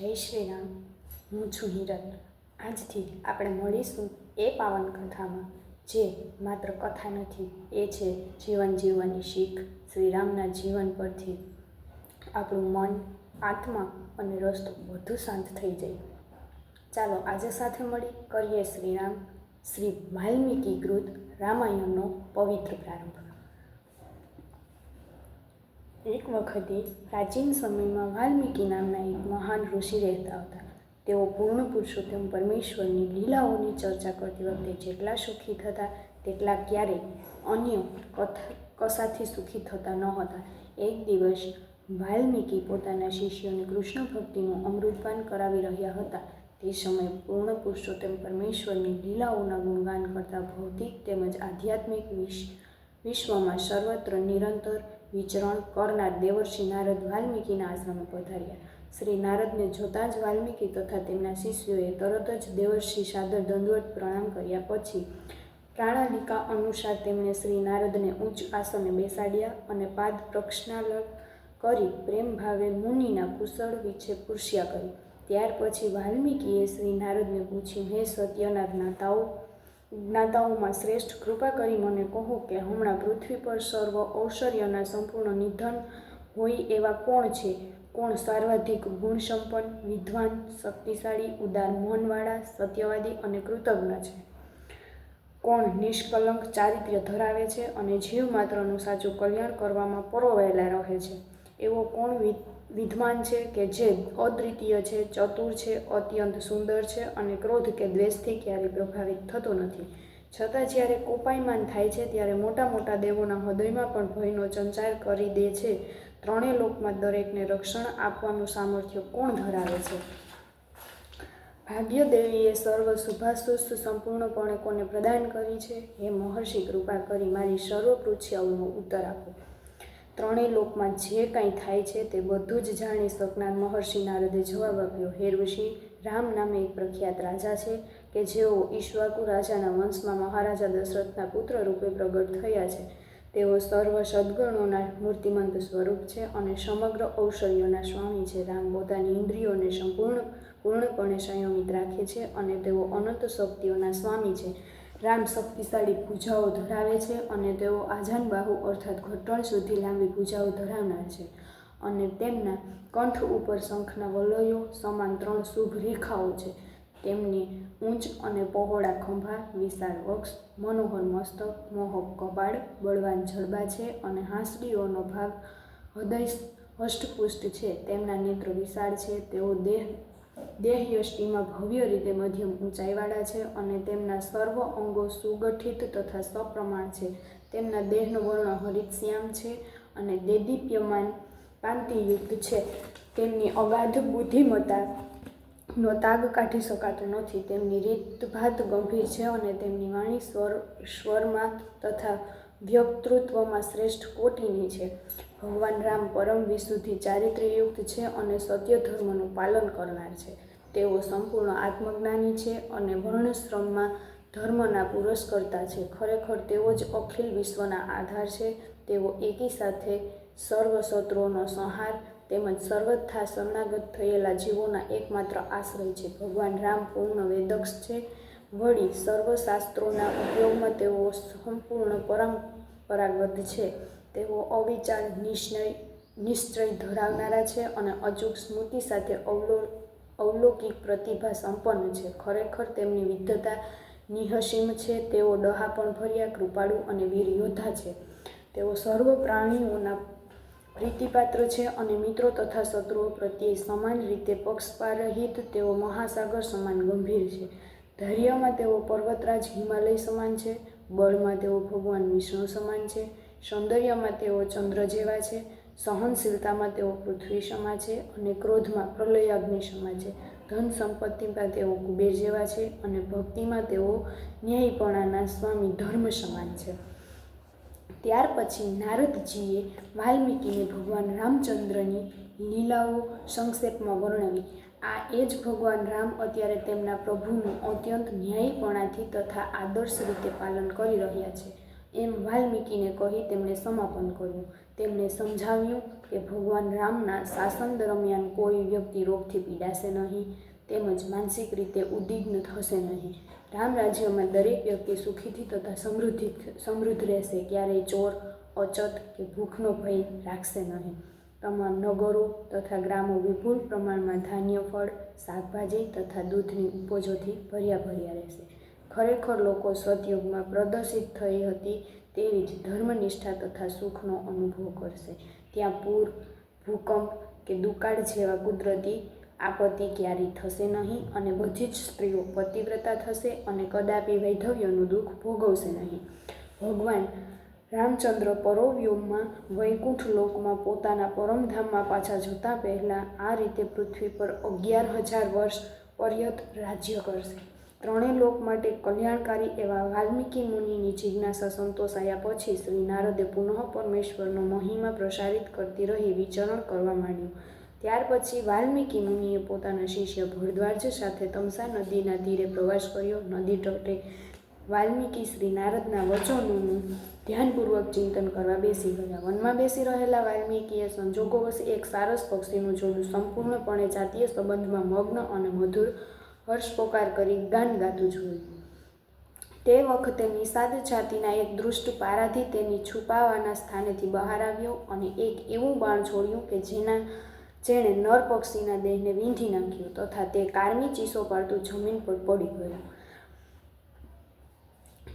જય શ્રી રામ હું છું હિરલ. આજથી આપણે મળીશું એ પાવન કથામાં, જે માત્ર કથા નથી, એ છે જીવન જીવવાની શીખ શ્રીરામના જીવન પરથી. આપણું મન, આત્મા અને રસ્તો વધુ શાંત થઈ જાય. ચાલો આજે સાથે મળી કરીએ શ્રીરામ. શ્રી વાલ્મીકી કૃત રામાયણનો પવિત્ર પ્રારંભ. એક વખતે પ્રાચીન સમયમાં વાલ્મીકી નામના એક મહાન ઋષિ રહેતા હતા. તેઓ પૂર્ણ પુરુષોત્તમ પરમેશ્વરની લીલાઓની ચર્ચા કરતી વખતે જેટલા સુખી થતા, તેટલા ક્યારેય અન્ય કશાથી સુખી થતા ન હતા એક દિવસ વાલ્મીકી પોતાના શિષ્યોને કૃષ્ણ ભક્તિનું અમૃતપાન કરાવી રહ્યા હતા. તે સમયે પૂર્ણ પુરુષોત્તમ પરમેશ્વરની લીલાઓના ગુણગાન કરતા ભૌતિક તેમજ આધ્યાત્મિક વિશ, વિશ્વમાં સર્વત્ર નિરંતર વિચરણ કરનાર દેવર્ષિ નારદ વાલ્મીકીના આશ્રમે પધાર્યા. શ્રી નારદને જોતાં જ વાલ્મીકી તથા તેમના શિષ્યોએ તરત જ દેવર્ષિ સાદર દંડવત પ્રણામ કર્યા પછી પ્રાણાલિકા અનુસાર તેમણે શ્રી નારદને ઉચ્ચ આસને બેસાડ્યા અને પાદ પ્રક્ષાલન કરી પ્રેમ ભાવે મુનિના કુશળ વિશે પૂછ્યા કરી. ત્યાર પછી વાલ્મીકીએ શ્રી નારદને પૂછ્યું, હે સત્યના જ્ઞાતાઓ જ્ઞાતાઓમાં શ્રેષ્ઠ, કૃપા કરી મને કહો કે હમણાં પૃથ્વી પર સર્વ ઐશ્વર્યના સંપૂર્ણ નિધન હોય એવા કોણ છે? કોણ સર્વાધિક ગુણસંપન્ન, વિદ્વાન, શક્તિશાળી, ઉદાર, મનવાળા, સત્યવાદી અને કૃતજ્ઞ છે? કોણ નિષ્કલંક, ચારિત્ર્ય ધરાવે છે અને જીવ માત્રનું સાચું કલ્યાણ કરવામાં પરોવાયેલા રહે છે? એવો કોણ વિદ્વાન છે કે જે અદ્વિતીય છે, ચતુર છે, અત્યંત સુંદર છે અને ક્રોધ કે દ્વેષથી ક્યારેય પ્રભાવિત થતો નથી. છતાં જ્યારે કોપાયમાન થાય છે, ત્યારે મોટા મોટા દેવોના હૃદયમાં પણ ભયનો સંચાર કરી દે છે. ત્રણેય લોકમાં દરેકને રક્ષણ આપવાનું સામર્થ્ય કોણ ધરાવે છે? ભાગ્યદેવીએ સર્વ શુભાશુષ્ટ સંપૂર્ણપણે કોને પ્રદાન કરી છે? એ મહર્ષિ, કૃપા કરી મારી સર્વ પૃચ્છાઓનો ઉત્તર આપો. ત્રણેય લોકમાં જે કાંઈ થાય છે તે બધું જ જાણી શકનાર મહર્ષિ નારદે જવાબ આપ્યો. હે રામ નામે એક પ્રખ્યાત રાજા છે કે જેઓ ઈશ્વાકુ રાજાના વંશમાં મહારાજા દશરથના પુત્ર રૂપે પ્રગટ થયા છે. તેઓ સર્વ સદગુણોના મૂર્તિમંત સ્વરૂપ છે અને સમગ્ર ઔષધિઓના સ્વામી છે. રામ પોતાની ઇન્દ્રિયોને સંપૂર્ણ, પૂર્ણપણે સંયમિત રાખે છે અને તેઓ અનંત શક્તિઓના સ્વામી છે. રામ શક્તિશાળી પૂજાઓ ધરાવે છે અને તેઓ આજાનબાહુ અર્થાત ઘટણ સુધી લાંબી પૂજાઓ ધરાવનાર છે અને તેમના કંઠ ઉપર શંખના વલયો સમાન ત્રણ શુભ રેખાઓ છે. તેમની ઊંચ અને પહોળા ખંભા, વિશાળ વક્ષ, મનોહર મસ્તક, મોહક કપાળ બળવાન જડબા છે અને હાંસડીઓનો ભાગ હૃદય હષ્ટપુષ્ટ છે. તેમના નેત્ર વિશાળ છે, તેઓ દેહ દેહયષ્ટિમાં ભવ્ય રીતે મધ્યમ ઊંચાઈવાળા છે અને તેમના સર્વ અંગો સુગઠિત તથા સપ્રમાણ છે. તેમના દેહનો વર્ણ હરિતશ્યામ છે અને દેદીપ્યમાન કાંતિયુક્ત છે. તેમની અગાધ બુદ્ધિમત્તા નો તાગ કાઢી શકાતો નથી. તેમની રીતભાત ગંભીર છે અને તેમની વાણી સ્વર સ્વરમાં તથા વ્યક્તૃત્વમાં શ્રેષ્ઠ કોટીની છે. ભગવાન રામ પરમ વિશુદ્ધિ ચારિત્ર્યયુક્ત છે અને સત્ય ધર્મનું પાલન કરનાર છે. તેઓ સંપૂર્ણ આત્મજ્ઞાની છે અને વર્ણશ્રમમાં ધર્મના પુરસ્કર્તા છે. ખરેખર તેઓ જ અખિલ વિશ્વના આધાર છે. તેઓ એકી સાથે સર્વ શત્રુઓનો સંહાર તેમજ સર્વથા શરણાગત થયેલા જીવોના એકમાત્ર આશ્રય છે. ભગવાન રામ પૂર્ણ વેદક્ષ છે. વળી સર્વશાસ્ત્રોના ઉપયોગમાં તેઓ સંપૂર્ણ પરંપરાગત છે. તેઓ અવિચાર, નિશ્ચય નિશ્ચય ધરાવનારા છે અને અચૂક સ્મૃતિ સાથે અવલો અવલૌકિક પ્રતિભા સંપન્ન છે. ખરેખર તેમની વિદ્ધતા નિહસીમ છે. તેઓ ડહાપણ ભર્યા કૃપાળુ અને વીર યોદ્ધા છે. તેઓ સર્વ પ્રાણીઓના પ્રીતિપાત્ર છે અને મિત્રો તથા શત્રુઓ પ્રત્યે સમાન રીતે પક્ષપારહિત તેઓ મહાસાગર સમાન ગંભીર છે. ધૈર્યમાં તેઓ પર્વતરાજ, હિમાલય સમાન છે. બળમાં તેઓ ભગવાન વિષ્ણુ સમાન છે. સૌંદર્યમાં તેઓ ચંદ્ર જેવા છે, સહનશીલતામાં તેઓ પૃથ્વી સમા છે અને ક્રોધમાં પ્રલયાગ્નિ સમા છે. ધન સંપત્તિમાં તેઓ કુબેર જેવા છે અને ભક્તિમાં તેઓ ન્યાયપણાના સ્વામી ધર્મ સમાન છે. ત્યાર પછી નારદજીએ વાલ્મીકીને ભગવાન રામચંદ્રની લીલાઓ સંક્ષેપમાં વર્ણવી. આ એ જ ભગવાન રામ અત્યારે તેમના પ્રભુનું અત્યંત ન્યાયપણાથી તથા આદર્શ રીતે પાલન કરી રહ્યા છે. એમ વાલ્મીકીને કહી તેમણે સમાપન કર્યું. તેમણે સમજાવ્યું કે ભગવાન રામના શાસન દરમિયાન કોઈ વ્યક્તિ રોગથી પીડાશે નહીં, તેમજ માનસિક રીતે ઉદ્વિગ્ન થશે નહીં. રામ રાજ્યમાં દરેક વ્યક્તિ સુખીથી તથા સમૃદ્ધિ, સમૃદ્ધ રહેશે, ક્યારેય ચોર, અચત કે ભૂખનો ભય રાખશે નહીં. તમામ નગરો તથા ગ્રામો વિપુલ પ્રમાણમાં ધાન્ય ફળ, શાકભાજી તથા દૂધની ઉપજોથી ભર્યા ભર્યા રહેશે. ખરેખર લોકો સદયુગમાં પ્રદર્શિત થઈ હતી તેવી જ ધર્મનિષ્ઠા તથા સુખનો અનુભવ કરશે. ત્યાં પૂર, ભૂકંપ કે દુકાળ જેવા કુદરતી આપત્તિ ક્યારેય થશે નહીં અને બધી જ સ્ત્રીઓ પતિવ્રતા થશે અને કદાપી વૈધવ્યનું દુઃખ ભોગવશે નહીં. ભગવાન રામચંદ્ર પરોવ્યોમમાં વૈકુંઠ લોકમાં પોતાના પરમધામમાં પાછા જતા પહેલાં આ રીતે પૃથ્વી પર અગિયાર હજાર વર્ષ પર્યત રાજ્ય કરશે. ત્રણેય લોક માટે કલ્યાણકારી એવા વાલ્મીકી મુનિની જિજ્ઞાસા સંતોષાયા પછી શ્રી નારદે પુનઃ પરમેશ્વરનો મહિમા પ્રસારિત કરતી રહી વિચરણ કરવા માંડ્યું. ત્યાર પછી વાલ્મીકી મુનિએ પોતાના શિષ્ય ભરદ્વાજ સાથે તમસા નદીના તીરે પ્રવાસ કર્યો. નદી તટે વાલ્મીકી શ્રી નારદના વચનોનું ધ્યાનપૂર્વક ચિંતન કરવા બેસી ગયા. વનમાં બેસી રહેલા વાલ્મીકીએ સંજોગોવશ એક સારસ પક્ષીનું જોડું સંપૂર્ણપણે જાતીય સંબંધમાં મગ્ન અને મધુર હર્ષ પોકાર કરી ગાન ગાતું જોયું તે વખતે નિષાદ જાતિના એક દૃષ્ટ પારાથી તેની છુપાવાના સ્થાનેથી બહાર આવ્યો અને એક એવું બાણ છોડ્યું કે જેના જેણે નર પક્ષીના દેહને વીંધી નાખ્યો તથા તે કારમી ચીસો પાડતું જમીન પર પડી ગયું.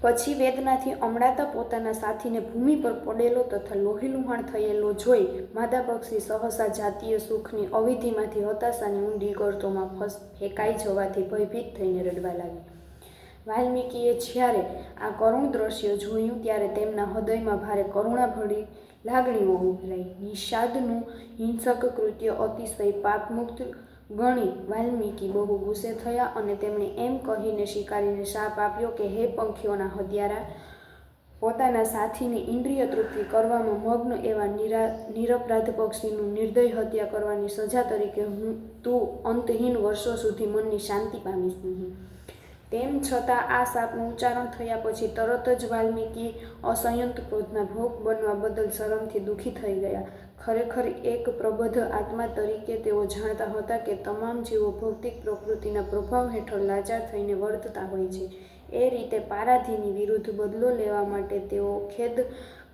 પછી વેદનાથી અમડાતા પોતાના સાથીને ભૂમિ પર પડેલો તથા લોહીલુહાણ થયેલો જોઈ માદા પક્ષી સહસા જાતીય સુખની અવિધિમાંથી હતાશાની ઊંડી ગર્તોમાં ફસ ફેંકાઈ જવાથી ભયભીત થઈને રડવા લાગી. વાલ્મીકીએ જ્યારે આ કરુણ દ્રશ્ય જોયું ત્યારે તેમના હૃદયમાં ભારે કરુણાભરી લાગણીઓ ઉભરાઈ. નિષાદનું હિંસક કૃત્ય અતિશય પાપમુક્ત ગણી વાલ્મીકી બહુ ગુસ્સે થયા અને તેમણે એમ કહીને શિકારીને શાપ આપ્યો કે, હે પંખીઓના હત્યારા, પોતાના સાથીની ઇન્દ્રિય તૃપ્તિ કરવામાં મગ્ન એવા નિરા, નિરપરાધ પક્ષીનું નિર્દય હત્યા કરવાની સજા તરીકે હું તું અંતહીન વર્ષો સુધી મનની શાંતિ પામીશ નહીં. તેમ છતાં આ સાપનું ઉચ્ચારણ થયા પછી તરત જ વાલ્મીકી અસંયંત ક્રોધના ભોગ બનવા બદલ શરમથી દુઃખી થઈ ગયા. ખરેખર એક પ્રબદ્ધ આત્મા તરીકે તેઓ જાણતા હતા કે તમામ જીવો ભૌતિક પ્રકૃતિના પ્રભાવ હેઠળ લાચાર થઈને વર્તતા હોય છે. એ રીતે પારાધીની વિરુદ્ધ બદલો લેવા માટે તેઓ ખેદ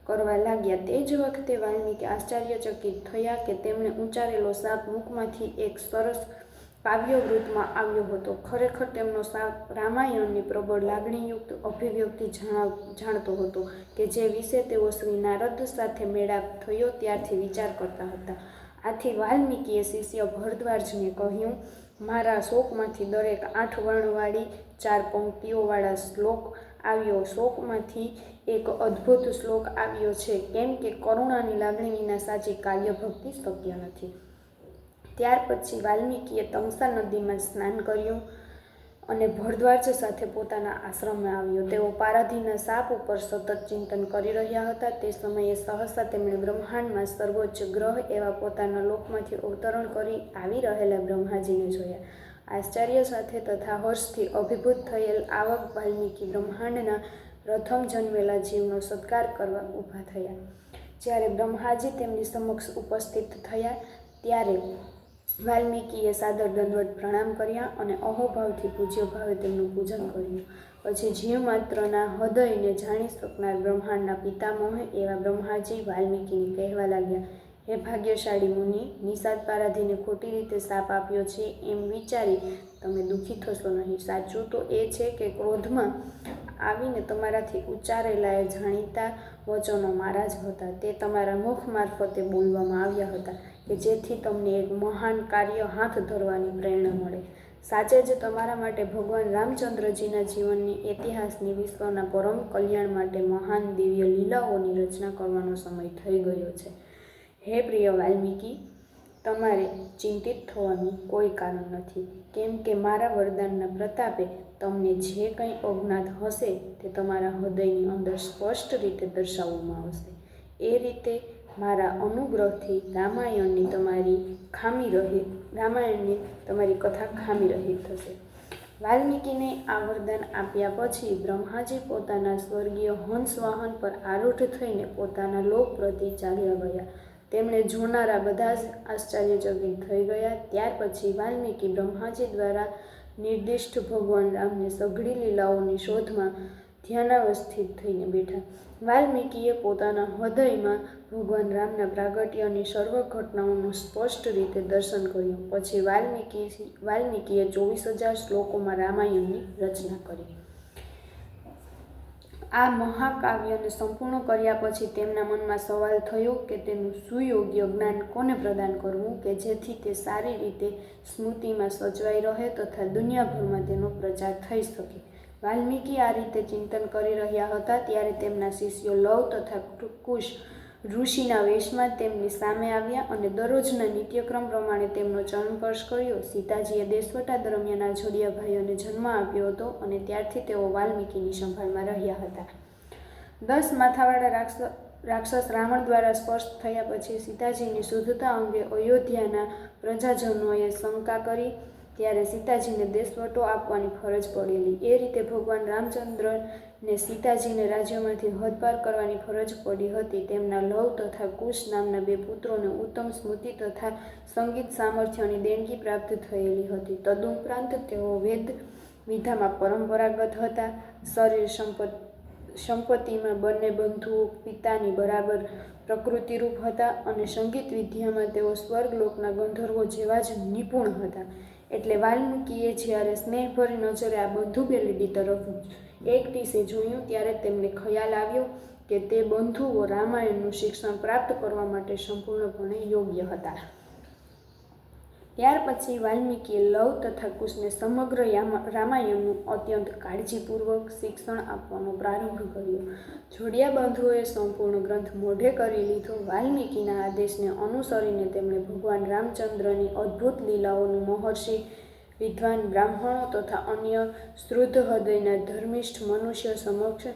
કરવા લાગ્યા. તે જ વખતે વાલ્મીકી આશ્ચર્યચકિત થયા કે તેમણે ઉચ્ચારેલો સાપ મુખમાંથી એક સરસ કાવ્યવૃત્તમાં આવ્યો હતો. ખરેખર તેમનો સાપ રામાયણની પ્રબળ લાગણીયુક્ત અભિવ્યક્તિ જાણતો હતો કે જે વિશે તેઓ શ્રી નારદ સાથે મેળાપ થયો ત્યારથી વિચાર કરતા હતા. આથી વાલ્મીકીએ શિષ્ય ભરદ્વાજને કહ્યું, મારા શોકમાંથી દરેક આઠ વર્ણવાળી ચાર પંક્તિઓવાળા શ્લોક આવ્યો. શોકમાંથી એક અદ્ભુત શ્લોક આવ્યો છે. કેમ કે કરુણાની લાગણી વિના સાચી કાવ્યભક્તિ શક્ય નથી. ત્યાર પછી વાલ્મીકીએ તમસા નદીમાં સ્નાન કર્યું અને ભરદ્વાજ સાથે પોતાના આશ્રમમાં આવ્યો. તેઓ પારાધીના સાપ ઉપર સતત ચિંતન કરી રહ્યા હતા. તે સમયે સહસા તેમણે બ્રહ્માંડમાં સર્વોચ્ચ ગ્રહ એવા પોતાના લોકમાંથી અવતરણ કરી આવી રહેલા બ્રહ્માજીને જોયા. આશ્ચર્ય સાથે તથા હર્ષથી અભિભૂત થયેલ આવક વાલ્મીકી બ્રહ્માંડના પ્રથમ જન્મેલા જીવનો સત્કાર કરવા ઊભા થયા. જ્યારે બ્રહ્માજી તેમની સમક્ષ ઉપસ્થિત થયા, ત્યારે વાલ્મીકીએ સાદર દંડવત પ્રણામ કર્યા અને અહોભાવથી પૂજ્ય ભાવે તેમનું પૂજન કર્યું. પછી જીવ માત્રના હૃદયને જાણી શકનાર બ્રહ્માંડના પિતામહ એવા બ્રહ્માજી વાલ્મીકીને કહેવા લાગ્યા, હે ભાગ્યશાળી મુનિ નિષાદ પારાધીને ખોટી રીતે સાપ આપ્યો છે એમ વિચારી તમે દુઃખી થશો નહીં. સાચું તો એ છે કે ક્રોધમાં આવીને તમારાથી ઉચ્ચારેલા એ જાણીતા વચનો મારા જ હતા. તે તમારા મુખ મારફતે બોલવામાં આવ્યા હતા કે જેથી તમને એક મહાન કાર્ય હાથ ધરવાની પ્રેરણા મળે. સાચે જ તમારા માટે ભગવાન રામચંદ્રજીના જીવનની ઇતિહાસની વિશ્વના પરમ કલ્યાણ માટે મહાન દિવ્ય લીલાઓની રચના કરવાનો સમય થઈ ગયો છે. હે પ્રિય વાલ્મીકી, તમારે ચિંતિત થવાનું કોઈ કારણ નથી. કેમ કે મારા વરદાનના પ્રતાપે તમને જે કંઈ અજ્ઞાત હશે તે તમારા હૃદયની અંદર સ્પષ્ટ રીતે દર્શાવવામાં આવશે. એ રીતે મારા અનુગ્રહથી રામાયણની તમારી ખામી રહી, રામાયણની તમારી કથા ખામી રહી થશે. વાલ્મીકીને આ વરદાન આપ્યા પછી બ્રહ્માજી પોતાના સ્વર્ગીય હંસ વાહન પર આરૂઢ થઈને પોતાના લોક પ્રતિ ચાલ્યા ગયા. તેમણે જોનારા બધા જ આશ્ચર્યચકિત થઈ ગયા. ત્યાર પછી વાલ્મીકી બ્રહ્માજી દ્વારા નિર્દિષ્ટ ભગવાન રામને સઘળી લીલાઓની શોધમાં ધ્યાનાવસ્થિત થઈને બેઠા. વાલ્મીકીએ પોતાના હૃદયમાં ભગવાન રામના પ્રાગટ્યની સર્વ ઘટનાઓનું સ્પષ્ટ રીતે દર્શન કર્યું. પછી વાલ્મીકી, વાલ્મીકીએ ચોવીસ હજાર શ્લોકોમાં રામાયણની રચના કરી. આ મહાકાવ્યને સંપૂર્ણ કર્યા પછી તેમના મનમાં સવાલ થયો કે તેનું સુયોગ્ય જ્ઞાન કોને પ્રદાન કરવું કે જેથી તે સારી રીતે સ્મૃતિમાં સચવાઈ રહે તથા દુનિયાભરમાં તેનો પ્રચાર થઈ શકે. વાલ્મીકી આ રીતે ચિંતન કરી રહ્યા હતા ત્યારે તેમના શિષ્યો લવ તથા કુશ ઋષિના વેશમાં તેમની સામે આવ્યા અને દરરોજના નિત્યક્રમ પ્રમાણે તેમનો ચરણસ્પર્શ કર્યો. સીતાજીએ દેશવટા દરમિયાન જોડિયા ભાઈઓને જન્મ આપ્યો હતો અને ત્યારથી તેઓ વાલ્મીકીની સંભાળમાં રહ્યા હતા. દસ માથાવાળા રાક્ષસ રાક્ષસ રાવણ દ્વારા સ્પષ્ટ થયા પછી સીતાજીની શુદ્ધતા અંગે અયોધ્યાના પ્રજાજનોએ શંકા કરી ત્યારે સીતાજીને દેશવટો આપવાની ફરજ પડેલી. એ રીતે ભગવાન રામચંદ્રને સીતાજીને રાજ્યમાંથી હદપાર કરવાની ફરજ પડી હતી. તેમના લવ તથા કુશ નામના બે પુત્રોને ઉત્તમ સ્મૃતિ તથા સંગીત સામર્થ્યની દેણગી પ્રાપ્ત થયેલી હતી. તદુપરાંત તેઓ વેદ વિધામાં પરંપરાગત હતા. શરીર સંપત્તિ સંપત્તિમાં બંને બંધુઓ પિતાની બરાબર પ્રકૃતિરૂપ હતા અને સંગીત વિદ્યામાં તેઓ સ્વર્ગલોકના ગંધર્વો જેવા જ નિપુણ હતા. એટલે વાલ્મીકીએ જ્યારે સ્નેહભરી નજરે આ બંધુ બેલેડી તરફ એક દિશે જોયું ત્યારે તેમને ખ્યાલ આવ્યો કે તે બંધુઓ રામાયણનું શિક્ષણ પ્રાપ્ત કરવા માટે સંપૂર્ણપણે યોગ્ય હતા. ત્યાર પછી વાલ્મીકીએ લવ તથા કુશને સમગ્ર રામાયણનું અત્યંત કાળજીપૂર્વક શિક્ષણ આપવાનો પ્રારંભ કર્યો. જોડિયા બંધુઓએ સંપૂર્ણ ગ્રંથ મોઢે કરી લીધો. વાલ્મીકીના આદેશને અનુસરીને તેમણે ભગવાન રામચંદ્રની અદ્ભુત લીલાઓનું મહર્ષિ, વિદ્વાન બ્રાહ્મણો તથા અન્ય શુદ્ધ હૃદયના ધર્મિષ્ઠ મનુષ્ય સમક્ષ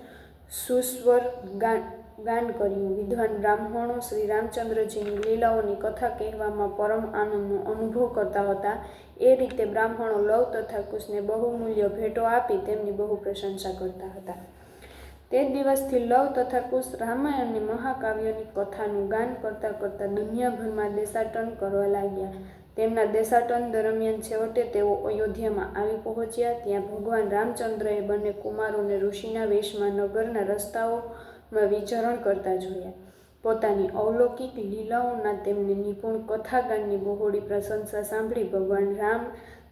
સુસ્વર ગાન ગાન કર્યું. વિદ્વાન બ્રાહ્મણો શ્રી રામચંદ્રજીની લીલાઓની કથા કહેવામાં પરમ આનંદનો અનુભવ કરતા હતા. એ રીતે બ્રાહ્મણો લવ તથા કુશને બહુમૂલ્ય ભેટો આપી તેમની બહુ પ્રશંસા કરતા હતા. તે દિવસથી લવ તથા કુશ રામાયણની મહાકાવ્યની કથાનું ગાન કરતાં કરતાં દુનિયાભરમાં દેશાટન કરવા લાગ્યા. તેમના દેશાટન દરમિયાન છેવટે તેઓ અયોધ્યામાં આવી પહોંચ્યા. ત્યાં ભગવાન રામચંદ્રએ બંને કુમારોને ઋષિના વેશમાં નગરના રસ્તાઓ માં વિચરણ કરતા જોયા. પોતાની અવલૌકિક લીલાઓના તેમને નિપુણ કથાગાનની બહોળી પ્રશંસા સાંભળી ભગવાન રામ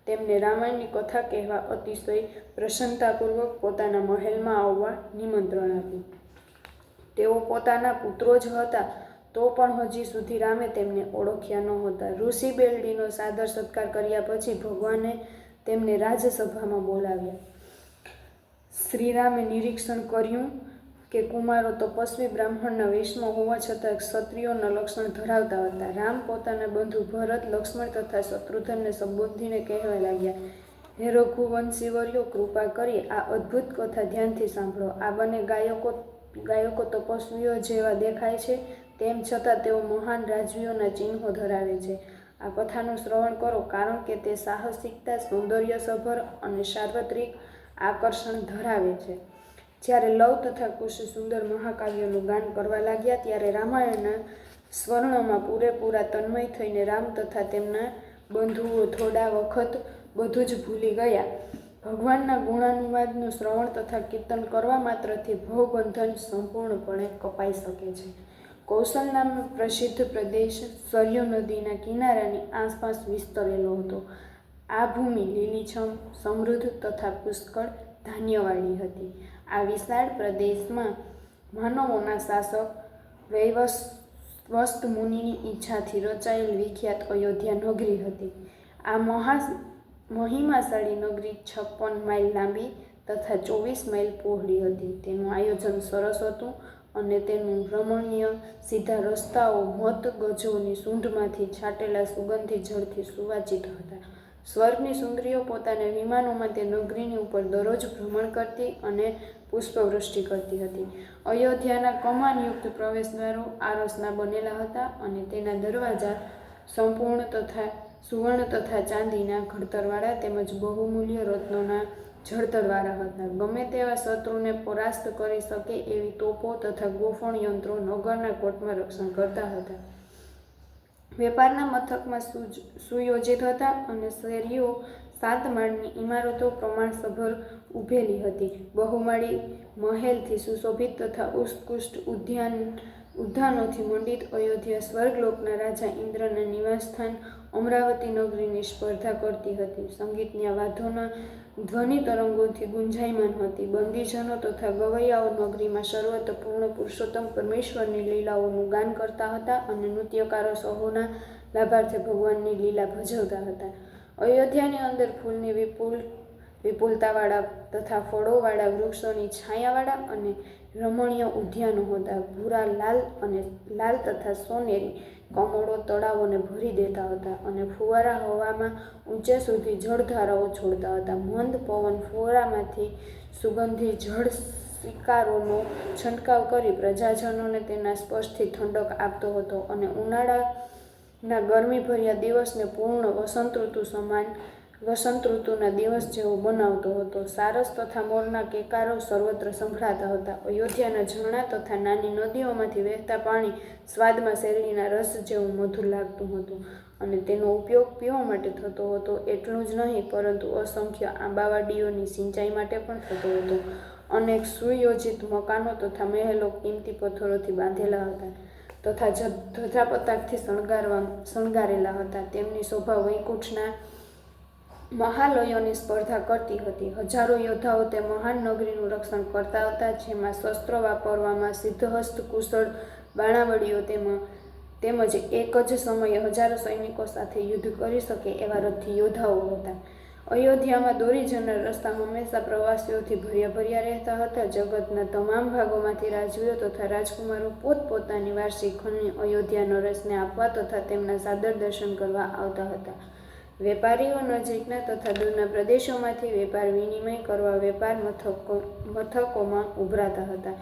તેમને રામાયણની કથા કહેવા અતિશય પ્રસન્નતાપૂર્વક પોતાના મહેલમાં આવવા નિમંત્રણ આપ્યું. તેઓ પોતાના પુત્રો જ હતા, તો પણ હજી સુધી રામે તેમને ઓળખ્યા નહોતા. ઋષિ બેલડીનો સાદર સત્કાર કર્યા પછી ભગવાને તેમને રાજસભામાં બોલાવ્યા. શ્રીરામે નિરીક્ષણ કર્યું કે કુમારો તપસ્વી બ્રાહ્મણના વેશમાં હોવા છતાં ક્ષત્રિયોના લક્ષણ ધરાવતા હતા. રામ પોતાના બંધુ ભરત, લક્ષ્મણ તથા શત્રુધનને સંબોધીને કહેવા લાગ્યા, હે રઘુવંશીવર્યો કૃપા કરી આ અદ્ભુત કથા ધ્યાનથી સાંભળો. આ બંને ગાયકો ગાયકો તપસ્વીઓ જેવા દેખાય છે, તેમ છતાં તેઓ મહાન રાજવીઓના ચિહ્નો ધરાવે છે. આ કથાનું શ્રવણ કરો, કારણ કે તે સાહસિકતા, સૌંદર્યસભર અને સાર્વત્રિક આકર્ષણ ધરાવે છે. જ્યારે લવ તથા કુશ સુંદર મહાકાવ્યનું ગાન કરવા લાગ્યા ત્યારે રામાયણના સ્વર્ણમાં પૂરેપૂરા તન્મય થઈને રામ તથા તેમના બંધુઓ થોડા વખત બધું જ ભૂલી ગયા. ભગવાનના ગુણાનુવાદનું શ્રવણ તથા કીર્તન કરવા માત્રથી ભવબંધન સંપૂર્ણપણે કપાઈ શકે છે. કૌશલ નામનો પ્રસિદ્ધ પ્રદેશ સરયુ નદીના કિનારાની આસપાસ વિસ્તરેલો હતો. આ ભૂમિ લીલીછમ, સમૃદ્ધ તથા પુષ્કળ ધાન્યવાળી હતી. આ વિશાળ પ્રદેશમાં માનવોના શાસક વૈવસ્વસ્ત મુનિની ઈચ્છાથી રચાયેલ વિખ્યાત અયોધ્યા નગરી હતી. આ મહા મહિમાશાળી નગરી છપ્પન માઇલ લાંબી તથા ચોવીસ માઇલ પહોળી હતી. તેનું આયોજન સરસ હતું અને તેનું રમણીય સીધા રસ્તાઓ મત ગજોની સૂંઢમાંથી છાટેલા સુગંધી જળથી સુવાચિત હતા. સ્વર્ગની સુંદરીઓ પોતાના વિમાનોમાં તે નગરીની ઉપર દરરોજ ભ્રમણ કરતી અને પુષ્પવૃષ્ટિ કરતી હતી. અયોધ્યાના કમાનયુક્ત પ્રવેશદ્વારો આરસના બનેલા હતા અને તેના દરવાજા સંપૂર્ણ તથા સુવર્ણ તથા ચાંદીના ઘડતરવાળા તેમજ બહુમૂલ્ય રત્નોના જળતરવાળા હતા. ગમે તેવા શત્રુને પરાસ્ત કરી શકે એવી તોપો તથા ગોફણ યંત્રો નગરના કોટમાં રક્ષણ કરતા હતા. વેપારના મથકમાં સુયોજિત હતા અને શેરીઓ સાત માળની ઇમારતો પ્રમાણસભર ઊભેલી હતી. બહુમાળી મહેલથી સુશોભિત તથા ઉત્કૃષ્ટ ઉદ્યાન, ઉદ્યાનોથી મંડિત અયોધ્યા સ્વર્ગલોકના રાજા ઇન્દ્રના નિવાસસ્થાન અમરાવતી નગરીની સ્પર્ધા કરતી હતી. સંગીતના વાદ્યોના ધ્વનિ તરંગોથી ગુંજાયમાન હતી. બંદીજનો તથા ગવૈયાઓ નગરીમાં સર્વત્ર પૂર્ણ પુરુષોત્તમ પરમેશ્વરની લીલાઓનું ગાન કરતા હતા અને નૃત્યકારો સહોના લાભાર્થે ભગવાનની લીલા ભજવતા હતા. અયોધ્યાની અંદર ફૂલની વિપુલ, વિપુલતાવાળા તથા ફળોવાળા વૃક્ષોની છાયાવાળા અને રમણીય ઉદ્યાનો હતા. ભૂરા, લાલ અને લાલ તથા સોનેરી કમળો તળાવોને ભરી દેતા હતા અને ફુવારા હવામાં ઊંચે સુધી જળધારાઓ છોડતા હતા. મંદ પવન ફુવારામાંથી સુગંધી જળ શિકારોનો છંટકાવ કરી પ્રજાજનોને તેના સ્પર્શથી ઠંડક આપતો હતો અને ઉનાળાના ગરમીભર્યા દિવસને પૂર્ણ વસંત ઋતુ સમાન વસંત ઋતુના દિવસ જેવો બનાવતો હતો. સારસ તથા મોરના કેકારો સર્વત્ર સંભળાતા હતા. અયોધ્યાના ઝરણા તથા નાની નદીઓમાંથી વહેતા પાણી સ્વાદમાં શેરડીના રસ જેવું મધુર લાગતું હતું અને તેનો ઉપયોગ પીવા માટે થતો હતો. એટલું જ નહીં, પરંતુ અસંખ્ય આંબાવાડીઓની સિંચાઈ માટે પણ થતો હતો. અનેક સુયોજિત મકાનો તથા મહેલો કિંમતી પથ્થરોથી બાંધેલા હતા તથા ધજા પતાકથી શણગારવા, શણગારેલા હતા. તેમની શોભા વૈકુંઠના મહાલયોની સ્પર્ધા કરતી હતી. હજારો યોદ્ધાઓ તે મહાન નગરીનું રક્ષણ કરતા હતા, જેમાં શસ્ત્રો વાપરવામાં સિદ્ધહસ્ત કુશળ બાણાવડીઓ તેમાં, તેમજ એક જ સમયે હજારો સૈનિકો સાથે યુદ્ધ કરી શકે એવા રથી યોદ્ધાઓ હતા. અયોધ્યામાં દોરી જનાર રસ્તા હંમેશા પ્રવાસીઓથી ભર્યા ભર્યા રહેતા હતા. જગતના તમામ ભાગોમાંથી રાજવીઓ તથા રાજકુમારો પોતપોતાની વાર્ષિક ખંડની અયોધ્યા નરેશને આપવા તથા તેમના સાદર દર્શન કરવા આવતા હતા. વેપારીઓ નજીકના તથા દૂરના પ્રદેશોમાંથી વેપાર વિનિમય કરવા વેપાર મથકો મથકોમાં ઉભરાતા હતા.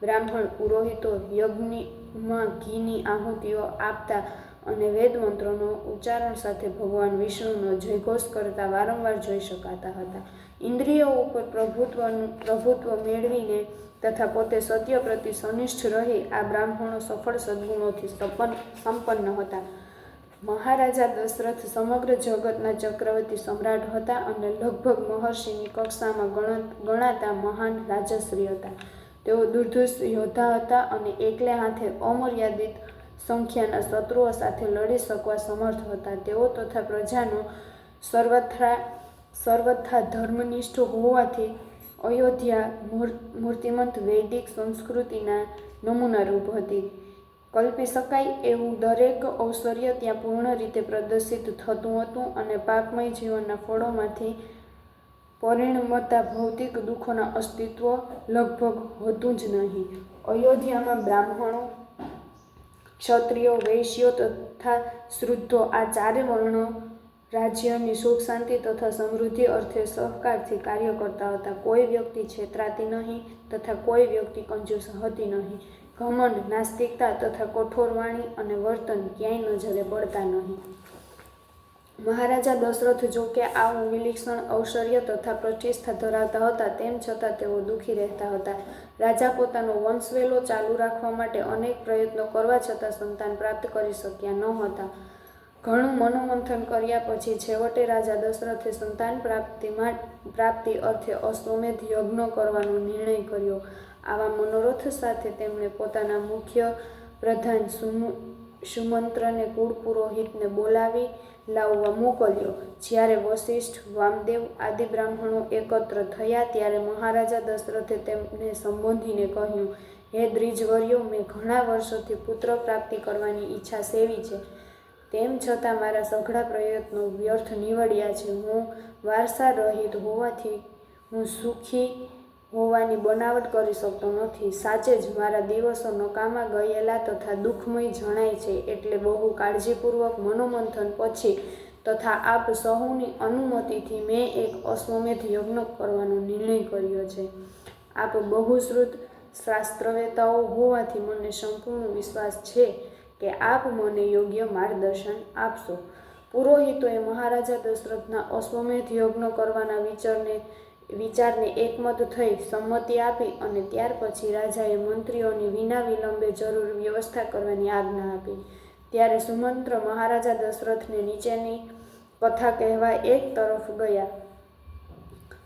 બ્રાહ્મણ પુરોહિતો યજ્ઞમાં ઘીની આહુતિઓ આપતા અને વેદમંત્રોનો ઉચ્ચારણ સાથે ભગવાન વિષ્ણુનો જયઘોષ કરતા વારંવાર જોઈ શકાતા હતા. ઇન્દ્રિયો ઉપર પ્રભુત્વનું પ્રભુત્વ મેળવીને તથા પોતે સત્ય પ્રતિ સનિષ્ઠ રહી આ બ્રાહ્મણો સફળ સદગુણોથી સંપન્ન હતા. મહારાજા દશરથ સમગ્ર જગતના ચક્રવર્તી સમ્રાટ હતા અને લગભગ મહર્ષિની કક્ષામાં ગણાતા મહાન રાજશ્રી હતા. તેઓ દુર્ધુષ યોદ્ધા હતા અને એકલે હાથે અમર્યાદિત સંખ્યાના શત્રુઓ સાથે લડી શકવા સમર્થ હતા. તેઓ તથા પ્રજાનો સર્વથા સર્વથા ધર્મનિષ્ઠ હોવાથી અયોધ્યા મૂર્તિમંત વૈદિક સંસ્કૃતિના નમૂના રૂપ હતી. કલ્પી શકાય એવું દરેક ઐશ્વર્ય ત્યાં પૂર્ણ રીતે પ્રદર્શિત થતું હતું અને પાપમય જીવનના ફળોમાંથી પરિણમતા ભૌતિક દુઃખોના અસ્તિત્વ લગભગ હોતું જ નહીં. અયોધ્યામાં બ્રાહ્મણો, ક્ષત્રિયો, વૈશ્યો તથા શુદ્ધો આ ચારે વર્ણો રાજ્યની સુખ, શાંતિ તથા સમૃદ્ધિ અર્થે સહકારથી કાર્ય કરતા હતા. કોઈ વ્યક્તિ છેતરાતી નહીં તથા કોઈ વ્યક્તિ કંજૂસ હતી નહીં. ઘમંડ, નાસ્તિકતા તથા કઠોર વાણી અને વર્તન ક્યાંય નજરે પડતા નહીં. મહારાજા દશરથ જો કે વિલક્ષણ ઔશ્વર્ય તથા પ્રતિષ્ઠા ધરાવતા હતા, તેમ છતાં તેઓ દુઃખી રહેતા હતા. રાજા પોતાનો વંશવેલો ચાલુ રાખવા માટે અનેક પ્રયત્નો કરવા છતાં સંતાન પ્રાપ્ત કરી શક્યા ન હતા. ઘણું મનોમંથન કર્યા પછી છેવટે રાજા દશરથે સંતાન પ્રાપ્તિ પ્રાપ્તિ અર્થે અશ્વમેધ યજ્ઞ કરવાનો નિર્ણય કર્યો. આવા મનોરથ સાથે તેમણે પોતાના મુખ્ય પ્રધાન સુમંત્રને કુળ પુરોહિતને બોલાવી લાવવા મોકલ્યો. જ્યારે વશિષ્ઠ વામદેવ આદિ બ્રાહ્મણો એકત્ર થયા ત્યારે મહારાજા દશરથે તેમને સંબોધીને કહ્યું, હે દ્વિજવર્યો, મેં ઘણા વર્ષોથી પુત્ર પ્રાપ્તિ કરવાની ઈચ્છા સેવી છે. તેમ છતાં મારા સઘળા પ્રયત્નો વ્યર્થ નીવડ્યા છે. હું વારસા રહિત હોવાથી હું સુખી હોવાની બનાવટ કરી શકતો નથી. સાચે જ મારા દિવસો નકામા ગયેલા તથા દુઃખમય જણાય છે એટલે બહુ કાળજીપૂર્વક મનોમંથન પછી તથા આપ સહુની અનુમતિથી મેં એક અશ્વમેધ યજ્ઞ કરવાનો નિર્ણય કર્યો છે. આપ બહુશ્રુત શાસ્ત્રવેતાઓ હોવાથી મને સંપૂર્ણ વિશ્વાસ છે કે આપ મને યોગ્ય માર્ગદર્શન આપશો. પુરોહિતોએ મહારાજા દશરથના અશ્વમેધ યજ્ઞ કરવાના વિચારને વિચારને એકમત થઈ સંમતિ આપી અને ત્યાર પછી રાજાએ મંત્રીઓની વિના વિલંબે જરૂર વ્યવસ્થા કરવાની આજ્ઞા આપી. ત્યારે સુમંત્ર મહારાજા દશરથને નીચેની કથા કહેવા એક તરફ ગયા.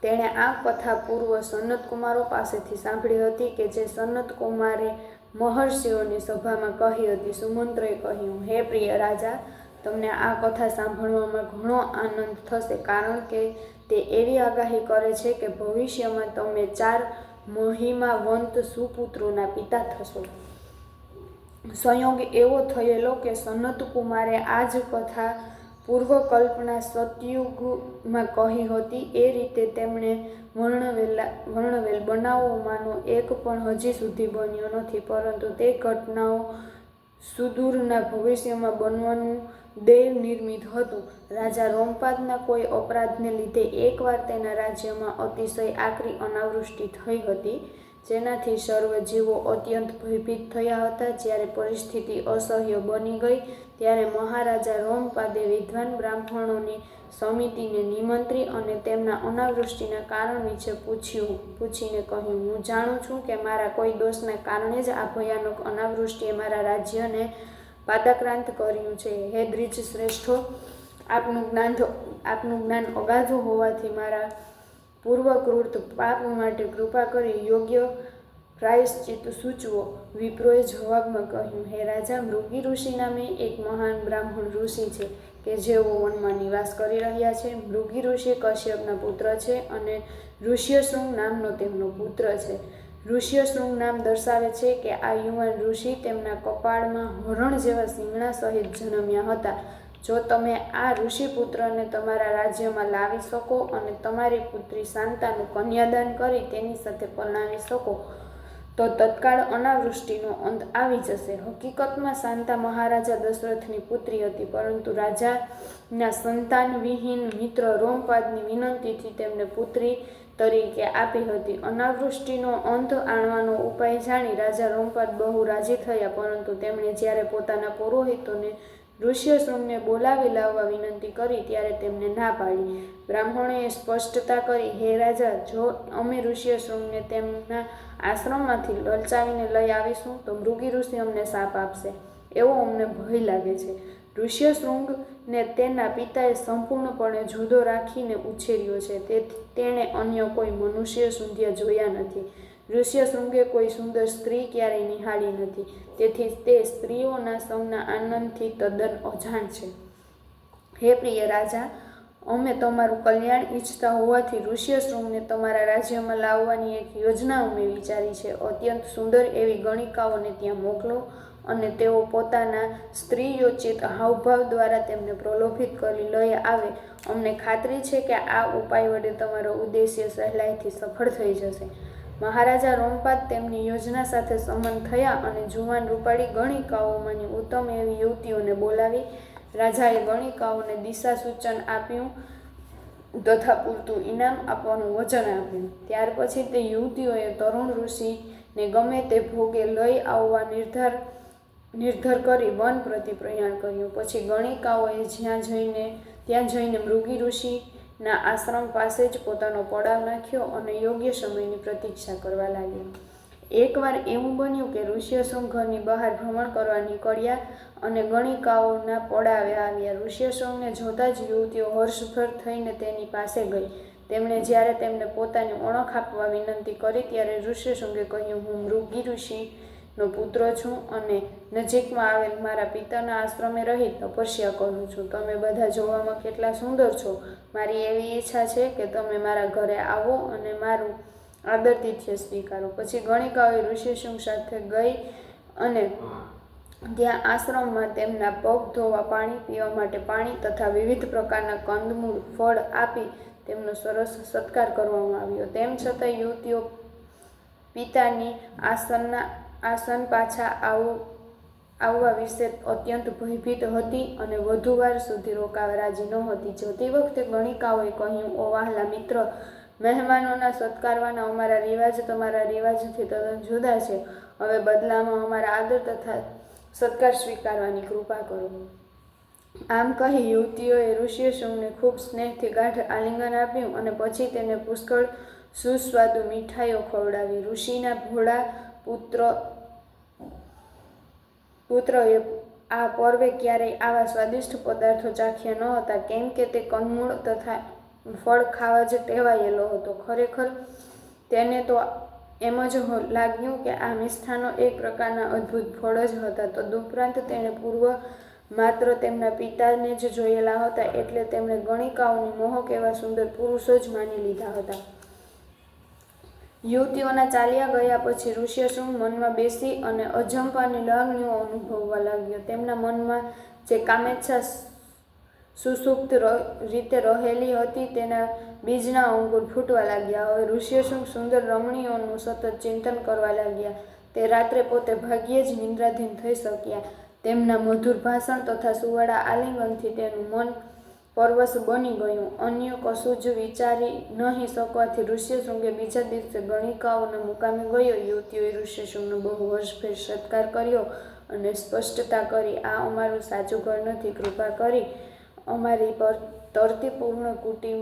તેણે આ કથા પૂર્વ સનતકુમારો પાસેથી સાંભળી હતી કે જે સનતકુમારે મહર્ષિઓની સભામાં કહી હતી. સુમંત્રએ કહ્યું, હે પ્રિય રાજા, તમને આ કથા સાંભળવામાં ઘણો આનંદ થશે, કારણ કે તે એવી આગાહી કરે છે કે ભવિષ્યમાં તમે ચાર મહિમાવંત સુપુત્રોના પિતા થશો. સંયોગ એવો થયેલો કે સનત કુમારે આ જ કથા પૂર્વકલ્પના સતયુગમાં કહી હતી. એ રીતે તેમણે વર્ણવેલા, વર્ણવેલ બનાવોમાંનો એક પણ હજી સુધી બન્યો નથી, પરંતુ તે ઘટનાઓ સુદૂરના ભવિષ્યમાં બનવાનું દેવ નિર્મિત હતું. રાજા રોમપાદના કોઈ અપરાધને લીધે એકવાર તેના રાજ્યમાં અતિશય આકરી અનાવૃષ્ટિ થઈ હતી. જેનાથી સર્વ જીવો અત્યંત ભયભીત થયા હતા. જ્યારે પરિસ્થિતિ અસહ્ય બની ગઈ, ત્યારે મહારાજા રોમપાદે વિદ્વાન બ્રાહ્મણોની સમિતિને નિમંત્રી અને તેમના અનાવૃષ્ટિના કારણ વિશે પૂછ્યું. પૂછીને કહ્યું, હું જાણું છું કે મારા કોઈ દોષના કારણે જ આ ભયાનક અનાવૃષ્ટિએ મારા રાજ્યને પાદાક્રાંત કર્યું છે. હે દ્રિજ શ્રેષ્ઠો, આપનું જ્ઞાન આપનું જ્ઞાન અગાધું હોવાથી મારા પૂર્વકૃત પાપ માટે કૃપા કરી યોગ્ય પ્રાયશ્ચિત સૂચવો. વિપ્રોએ જવાબમાં કહ્યું, હે રાજા, મૃગી ઋષિ નામે એક મહાન બ્રાહ્મણ ઋષિ છે કે જેઓ વનમાં નિવાસ કરી રહ્યા છે. મૃગી ઋષિ કશ્યપના પુત્ર છે અને ઋષ્યશૃંગ નામનો તેમનો પુત્ર છે. ઋષ્યશૃંગ નામ દર્શાવે છે કે આ યુવાન ઋષિ તેમના કપાળમાં હરણ જેવા સિંગણા સહિત જન્મ્યા હતા. જો તમે આ ઋષિપુત્રને તમારા રાજ્યમાં લાવી શકો અને તમારી પુત્રી શાંતાનું કન્યાદાન કરી તેની સાથે પરણાવી શકો, તો તત્કાળ અનાવૃષ્ટિનો અંત આવી જશે. હકીકતમાં શાંતા મહારાજા દશરથની પુત્રી હતી, પરંતુ રાજાના સંતાનવિહીન મિત્ર રોમપાદની વિનંતીથી તેમને પુત્રી તરીકે આપી હતી. અનાવૃષ્ટિનો અંત આણવાનો ઉપાય જાણી રાજા રોમપાદ બહુ રાજી થયા, પરંતુ તેમણે જ્યારે પોતાના પુરોહિતોને ઋષ્યશૃંગને બોલાવી લાવવા વિનંતી કરી, ત્યારે તેમને ના પાડી. બ્રાહ્મણોએ સ્પષ્ટતા કરી, હે રાજા, જો અમે ઋષ્યશૃંગને તેમના આશ્રમમાંથી લલચાવીને લઈ આવીશું, તો મૃગી ઋષિ અમને સાપ આપશે. એવો અમને ભય લાગે છે. ઋષ્યશૃંગને તેના પિતાએ સંપૂર્ણપણે જુદો રાખીને ઉછેર્યો છે. તેથી તેણે અન્ય કોઈ મનુષ્ય સુંધ્યા જોયા નથી. ઋષ્યશૃંગે કોઈ સુંદર સ્ત્રી ક્યારેય નિહાળી નથી. તેથી તે સ્ત્રીઓના સૌના આનંદથી તદ્દન અજાણ છે. હે પ્રિય રાજા, અમે તમારું કલ્યાણ ઈચ્છતા હોવાથી ઋષ્યશૃંગને તમારા રાજ્યમાં લાવવાની એક યોજના અમે વિચારી છે. અત્યંત સુંદર એવી ગણિકાઓને ત્યાં મોકલો. અને તેઓ પોતાના સ્ત્રીયોચિત હાવભાવ દ્વારા તેમને પ્રલોભિત કરી લઈ આવે. અમને ખાતરી છે કે આ ઉપાય વડે તમારો ઉદ્દેશ્ય સહેલાઈથી સફળ થઈ જશે. મહારાજા રોમપાદ તેમની યોજના સાથે સંમત થયા અને જુવાન રૂપાળી ગણિકાઓમાંની ઉત્તમ એવી યુવતીઓને બોલાવી. રાજાએ ગણિકાઓને દિશા સૂચન આપ્યું તથા પૂરતું ઇનામ આપવાનું વચન આપ્યું. ત્યાર પછી તે યુવતીઓએ તરુણ ઋષિને ગમે તે ભોગે લઈ આવવા નિર્ધાર નિર્ધાર કરી વન પ્રતિ પ્રયાણ કર્યું. પછી ગણિકાઓએ જ્યાં જઈને, ત્યાં જઈને મૃગી ઋષિના આશ્રમ પાસે જ પોતાનો પડાવ નાખ્યો અને યોગ્ય સમયની પ્રતીક્ષા કરવા લાગી એકવાર એવું બન્યું કે ઋષ્યશૃંગ ઘરની બહાર ભ્રમણ કરવા નીકળ્યા અને ગણિકાઓના પડાવે આવ્યા ઋષ્યશૃંગને જોતા જ યુવતીઓ હર્ષભર થઈને તેની પાસે ગઈ. તેમણે જ્યારે તેમને પોતાની ઓળખ આપવા વિનંતી કરી, ત્યારે ઋષ્યશૃંગે કહ્યું, હું મૃગી ઋષિનો પુત્ર છું અને નજીકમાં આવેલ મારા પિતાના આશ્રમે રહી તપસ્યા કરું છું. તમે બધા જોવામાં કેટલા સુંદર છો. મારી એવી ઈચ્છા છે કે તમે મારા ઘરે આવો અને મારું આદરતિથ્ય સ્વીકારો. પછી ગણિકાઓએ ઋષિશૃંગ સાથે ગઈ અને ત્યાં આશ્રમમાં તેમના પગ ધોવા, પાણી પીવા માટે પાણી તથા વિવિધ પ્રકારના કંદમૂળ, ફળ આપી તેમનો સરસ સત્કાર કરવામાં આવ્યો. તેમ છતાં યુવતીઓ પિતાની આસનના આસન પાછા આવો, આવવા વિશે અત્યંત ભયભીત હતી અને વધુ વાર સુધી રોકાવા રાજી નહોતી. જોતી વખતે ગણિકાઓએ કહ્યું, ઓ વહાલા મિત્ર, મહેમાનોના સત્કારવાના અમારા રિવાજ તમારા રિવાજથી તદ્દન જુદા છે. હવે બદલામાં અમારા આદર તથા સત્કાર સ્વીકારવાની કૃપા કરો. આમ કહી યુવતીઓએ ઋષિશુંગને ખૂબ સ્નેહથી ગાંઠ આલિંગન આપ્યું અને પછી તેને પુષ્કળ સુસ્વાદુ મીઠાઈઓ ખવડાવી. ઋષિના ભોળા પુત્ર પુત્રએ આ પર્વે ક્યારેય આવા સ્વાદિષ્ટ પદાર્થો ચાખ્યા ન હતા. કેમ કે તે કંદમૂળ તથા ફળ ખાવા જ ટેવાયેલો હતો. ખરેખર તેને તો એમ જ લાગ્યું કે આ મિષ્ઠાનો એક પ્રકારના અદ્ભુત ફળ જ હતા. તદુપરાંત તેણે પૂર્વ માત્ર તેમના પિતાને જ જોયેલા હતા, એટલે તેમણે ગણિકાઓની મોહક એવા સુંદર પુરુષો જ માની લીધા હતા. યુવતીઓના ચાલ્યા ગયા પછી ઋષ્યશૃંગ મનમાં બેસી અને અજંપાની લાગણીઓ અનુભવવા લાગ્યો. તેમના મનમાં જે કામેચ્છા સુસુપ્ત રીતે રહેલી હતી તેના બીજના અંકુર ફૂટવા લાગ્યા. હવે ઋષ્યશૃંગ સુંદર રમણીઓનું સતત ચિંતન કરવા લાગ્યા. તે રાત્રે પોતે ભાગ્યે જ નિંદ્રાધીન થઈ શક્યા. તેમના મધુર ભાષણ તથા સુવાળા આલિંગનથી તેનું મન પરવશ બની ગયું. અન્ય કશું જ વિચારી નહીં શકવાથી ઋષ્યશૃંગે બીજા દિવસે ગણિકાઓના મુકામે ગયો. યુવતીઓએ ઋષ્યશૃંગનો બહુ વર્ષભેર સત્કાર કર્યો અને સ્પષ્ટતા કરી, આ અમારું સાચું ઘર નથી, કૃપા કરી. અમારી પર તરતીપૂર્ણ કુટીમ,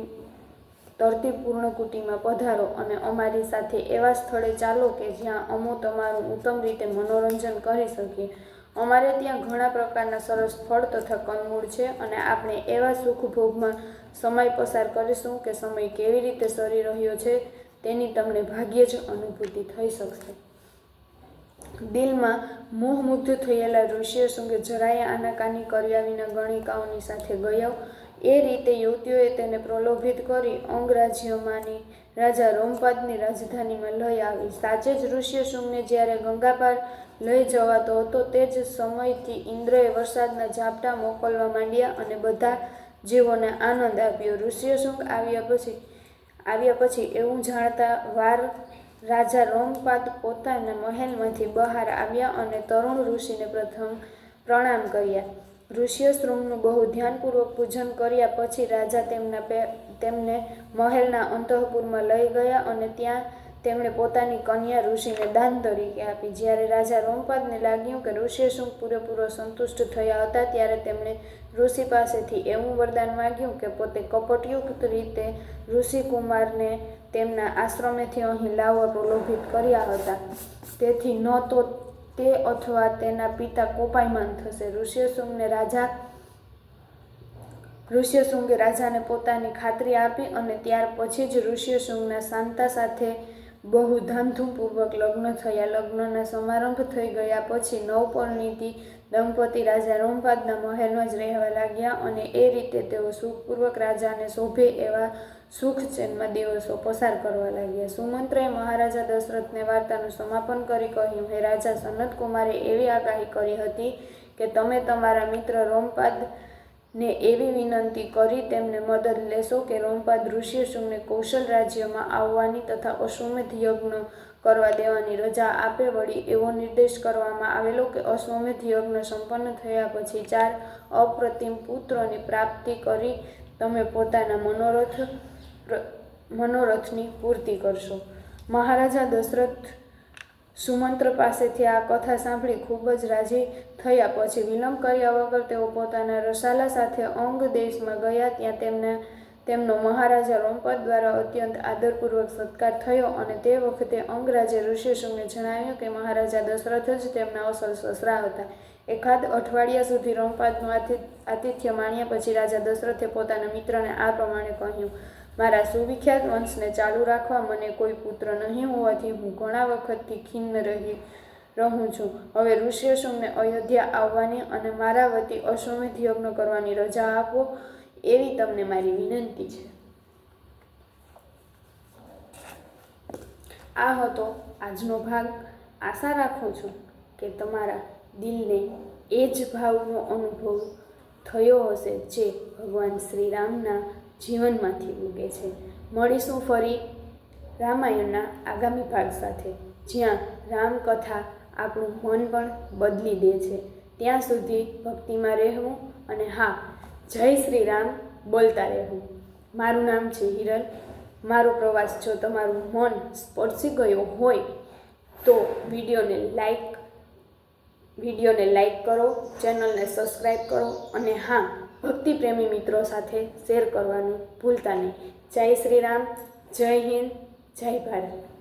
તરતીપૂર્ણ કુટીમાં પધારો અને અમારી સાથે એવા સ્થળે ચાલો કે જ્યાં અમો તમારું ઉત્તમ રીતે મનોરંજન કરી શકીએ અમારે ત્યાં ઘણા પ્રકારના સરસ ફળ તથા કંદમૂળ છે અને આપણે એવા સુખ સમય પસાર કરીશું કે સમય કેવી રીતે સરી રહ્યો છે તેની તમને ભાગ્યે જ અનુભૂતિ થઈ શકશે. દિલમાં મોહમુગ્ધ થયેલા ઋષિયશૃંગે જરાય આનાકાની કર્યા વિના ગણિકાઓની સાથે ગયો. એ રીતે યુવતીઓએ તેને પ્રલોભિત કરી અંગરાજ્યમાંની રાજા રોમપાદની રાજધાનીમાં લઈ આવી. સાચે જ ઋષ્યશૃંગને જ્યારે ગંગા પાર લઈ જવાતો હતો, તે જ સમયથી ઇન્દ્રએ વરસાદના ઝાપટા મોકલવા માંડ્યા અને બધા જીવોને આનંદ આપ્યો. ઋષ્યશૃંગ આવ્યા પછી આવ્યા પછી એવું જાણતા વાર રાજા રોમપાદ પોતાના મહેલમાંથી બહાર આવ્યા અને તરુણ ઋષિને પ્રથમ પ્રણામ કર્યા. ઋષ્યશૃંગનું બહુ ધ્યાનપૂર્વક પૂજન કર્યા પછી રાજા તેમના તેમને મહેલના અંતઃપુરમાં લઈ ગયા અને ત્યાં તેમણે પોતાની કન્યા ઋષિને દાન તરીકે આપી. જ્યારે રાજા રોમપાદને લાગ્યું કે ઋષ્યશૃંગ પૂરેપૂરો સંતુષ્ટ થયા હતા, ત્યારે તેમણે ઋષિ પાસેથી એવું વરદાન માગ્યું કે પોતે કપટયુક્ત રીતે ઋષિકુમારને તેમના આશ્રમેથી અહીં લાવવા પ્રલોભિત કર્યા હતા. તેથી ન તો તે અથવા તેના પિતા કોપાયમાન થશે. ઋષ્યશૃંગને રાજા ઋષ્યશૃંગે રાજાને પોતાની ખાતરી આપી અને ત્યાર પછી જ ઋષ્યશૃંગના શાંતા સાથે બહુ ધામધૂમપૂર્વક લગ્ન થયા. લગ્નના સમારંભ થઈ ગયા પછી નવપરિણીતિ દંપતી રાજા રોમપાદના મહેલમાં જ રહેવા લાગ્યા અને એ રીતે તેઓ સુખપૂર્વક રાજાને શોભે એવા સુખ દિવસો પસાર કરવા લાગ્યા. સુમંત્રએ મહારાજા દશરથને વાર્તાનું સમાપન કરી કહ્યું, હે રાજા સનત કુમારે એવી આગાહી કરી હતી કે તમે તમારા મિત્ર રોમપાદ ને એવી વિનંતી કરી તેમને મદદ લેશો કે રોમપા ઋષ્યશૃંગને કૌશલ રાજ્યમાં આવવાની તથા અશ્વમેધ યજ્ઞ કરવા દેવાની રજા આપે વળી એવો નિર્દેશ કરવામાં આવેલો કે અશ્વમેધ યજ્ઞ સંપન્ન થયા પછી ચાર અપ્રતિમ પુત્રોની પ્રાપ્તિ કરી તમે પોતાના મનોરથ મનોરથની પૂર્તિ કરશો. મહારાજા દશરથ સુમંત્ર પાસેથી આ કથા સાંભળી ખૂબ જ રાજી થયા પછી વિલંબ કર્યા વગર તેઓ પોતાના રસાલા સાથે અંગ દેશમાં ગયા ત્યાં તેમના તેમનો મહારાજા રોમપદ દ્વારા અત્યંત આદરપૂર્વક સત્કાર થયો અને તે વખતે અંગરાજે ઋષિશુંગને જણાવ્યું કે મહારાજા દશરથ જ તેમના અસલ સસરા હતા. એકાદ અઠવાડિયા સુધી રોમપાદનું આતિ આતિથ્ય માણ્યા પછી રાજા દશરથે પોતાના મિત્રને આ પ્રમાણે કહ્યું મારા સુવિખ્યાત વંશને ચાલુ રાખવા મને કોઈ પુત્ર નહીં હોવાથી હું ઘણા વખતથી ખિન્ન રહી રહું છું. હવે ઋષ્યશુંગને અયોધ્યા આવવાની અને મારા વતી અશ્વમેધ યજ્ઞ કરવાની રજા આપો એવી તમને મારી વિનંતી છે. આ હતો આજનો ભાગ. આશા રાખું છું કે તમારા દિલને એ જ ભાવનો અનુભવ થયો હશે જે ભગવાન શ્રી રામના જીવનમાંથી ઉગે છે. મળીશું ફરી રામાયણના આગામી ભાગ સાથે, જ્યાં રામકથા આપણું મન પણ બદલી દે છે. ત્યાં સુધી ભક્તિમાં રહેવું અને હા, જય શ્રી રામ બોલતા રહેવું. મારું નામ છે હિરલ. મારો પ્રવાસ જો તમારું મન સ્પર્શી ગયો હોય તો વિડીયોને લાઈક વિડીયોને લાઈક કરો, ચેનલને સબસ્ક્રાઈબ કરો અને હા ભક્તિ પ્રેમી મિત્રો સાથે શેર કરવાનું ભૂલતા નહીં. જય શ્રી રામ, જય હિન્દ, જય ભારત.